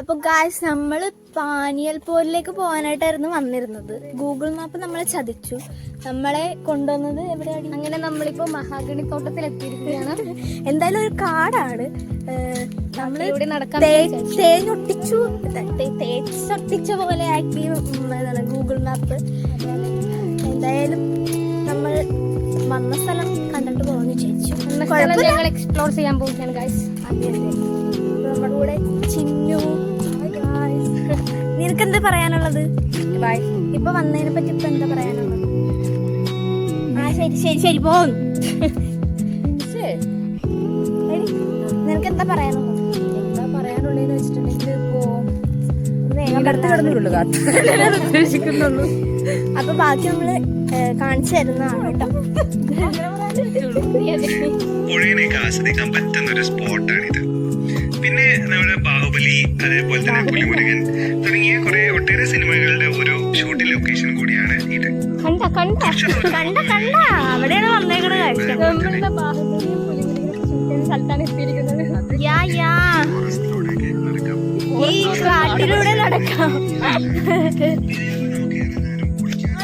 അപ്പൊ ഗായ്സ് നമ്മൾ പാനിയൽ പോലിലേക്ക് പോകാനായിട്ടായിരുന്നു വന്നിരുന്നത്. ഗൂഗിൾ മാപ്പ് നമ്മളെ ചതിച്ചു. നമ്മളെ കൊണ്ടുവന്നത് എവിടെയാണ്? അങ്ങനെ നമ്മളിപ്പോ മഹാഗണി തോട്ടത്തിൽ എത്തിയിരിക്കുകയാണ് എന്തായാലും ഒരു കാടാണ്. നമ്മൾ ഇവിടെ നടക്കാൻ തേഞ്ഞൊട്ടിച്ചു. തേച്ചൊട്ടിച്ച പോലെ ആക്കി എന്താണ് ഗൂഗിൾ മാപ്പ് എന്തായാലും നമ്മൾ വന്ന സ്ഥലം കണ്ടിട്ട് പോകുന്നു ചേച്ചു ഞങ്ങൾ എക്സ്പ്ലോർ ചെയ്യാൻ പോവുകയാണ് ഗൈസ് അതെ അതെ. നമ്മുടെ കൂടെ ചിന്നു നിനക്ക് എന്ത് പറയാനുള്ളത്? ഇപ്പൊ വന്നതിനെ പറ്റി ഇപ്പൊ എന്താ പറയാനുള്ളത്? ആ ശരി ശരി ശരി പോ. നിനക്ക് എന്താ പറയാനുള്ളത്? എന്താ പറയാനുള്ളതെന്ന് വെച്ചിട്ടുണ്ടെങ്കിൽ ഇപ്പോ വേഗം കിടന്നുള്ളൂ ഉദ്ദേശിക്കുന്നുള്ളൂ. അപ്പൊ ബാക്കി നമ്മൾ കാണിച്ചു തരുന്നതാണ് കേട്ടോ. ആസ്വദിക്കാൻ പറ്റുന്ന ഒരു സ്പോട്ടാണിത്. പിന്നെ നമ്മുടെ ബാഹുബലി അതേപോലെ തന്നെ പുലിമുരുകൻ തുടങ്ങിയ കുറെ ഒട്ടേറെ സിനിമകളുടെ ഒരു ഷൂട്ടിംഗ് ലൊക്കേഷൻ കൂടിയാണ് ഇത്. കണ്ട കണ്ട. കണ്ട അവിടെയാണ് വന്നേക്കണ സ്ഥലത്താണ് എത്തിയിരിക്കുന്നത്. നടക്കാം ഈ കാട്ടിലൂടെ നടക്കാം.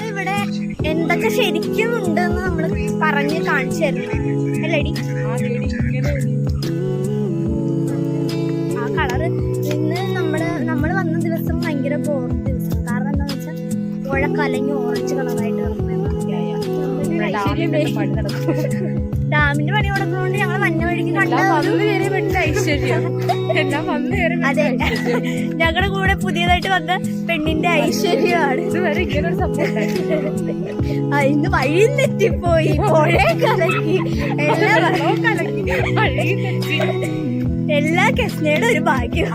ഇവിടെ എന്തൊക്കെ ശരിക്കും ഉണ്ടെന്ന് നമ്മൾ പറഞ്ഞ് കാണിച്ചു തരുന്നു അല്ലേടി പുഴ കലങ്ങി ഓറഞ്ച് കളറായിട്ട് ഡാമിന്റെ പണി കൊടുക്കുന്നതുകൊണ്ട് ഞങ്ങൾ വഴിക്ക് വന്നു അതെ. ഞങ്ങളുടെ കൂടെ പുതിയതായിട്ട് വന്ന പെണ്ണിന്റെ ഐശ്വര്യമാണ്. ഇന്ന് വഴിയിൽ തെറ്റിപ്പോയി പുഴയെ കലക്കി. എല്ലാ എല്ലാ കൃഷ്ണയുടെ ഒരു ഭാഗ്യം.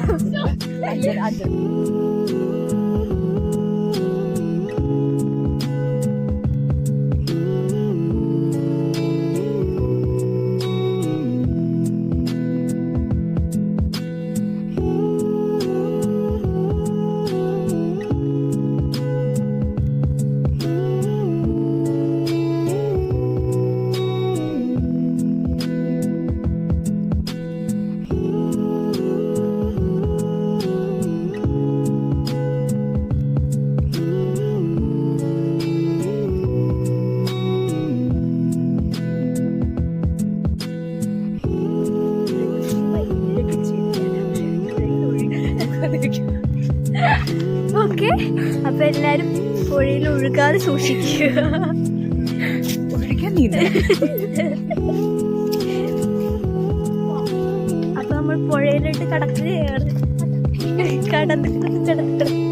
ഓക്കെ. അപ്പൊ എല്ലാരും പുഴയിൽ ഒഴുകാതെ സൂക്ഷിക്കുക. അപ്പൊ നമ്മൾ പുഴയിലോട്ട് കടക്കുകയാണ് കടന്ന് കടന്ന്.